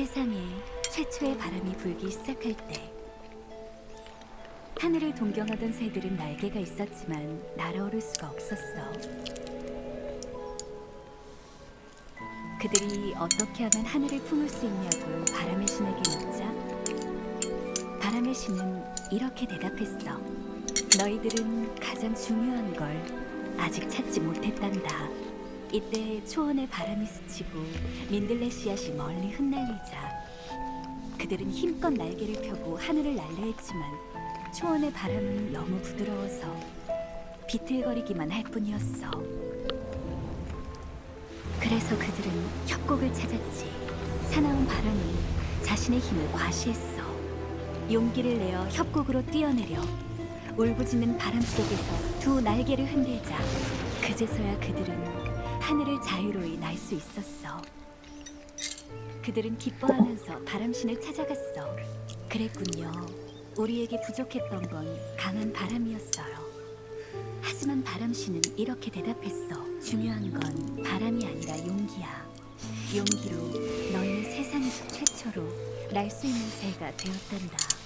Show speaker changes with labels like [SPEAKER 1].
[SPEAKER 1] 세상에 최초의 바람이 불기 시작할 때 하늘을 동경하던 새들은 날개가 있었지만 날아오를 수가 없었어. 그들이 어떻게 하면 하늘을 품을 수 있냐고 바람의 신에게 묻자 바람의 신은 이렇게 대답했어. 너희들은 가장 중요한 걸 아직 찾지 못했단다. 이때 초원의 바람이 스치고 민들레 씨앗이 멀리 흩날리자 그들은 힘껏 날개를 펴고 하늘을 날려 했지만 초원의 바람은 너무 부드러워서 비틀거리기만 할 뿐이었어. 그래서 그들은 협곡을 찾았지. 사나운 바람은 자신의 힘을 과시했어. 용기를 내어 협곡으로 뛰어내려 울부짖는 바람 속에서 두 날개를 흔들자 그제서야 그들은 하늘을 자유로이 날 수 있었어. 그들은 기뻐하면서 바람신을 찾아갔어. 그랬군요. 우리에게 부족했던 건 강한 바람이었어요. 하지만 바람신은 이렇게 대답했어. 중요한 건 바람이 아니라 용기야. 용기로 너희는 세상에서 최초로 날 수 있는 새가 되었단다.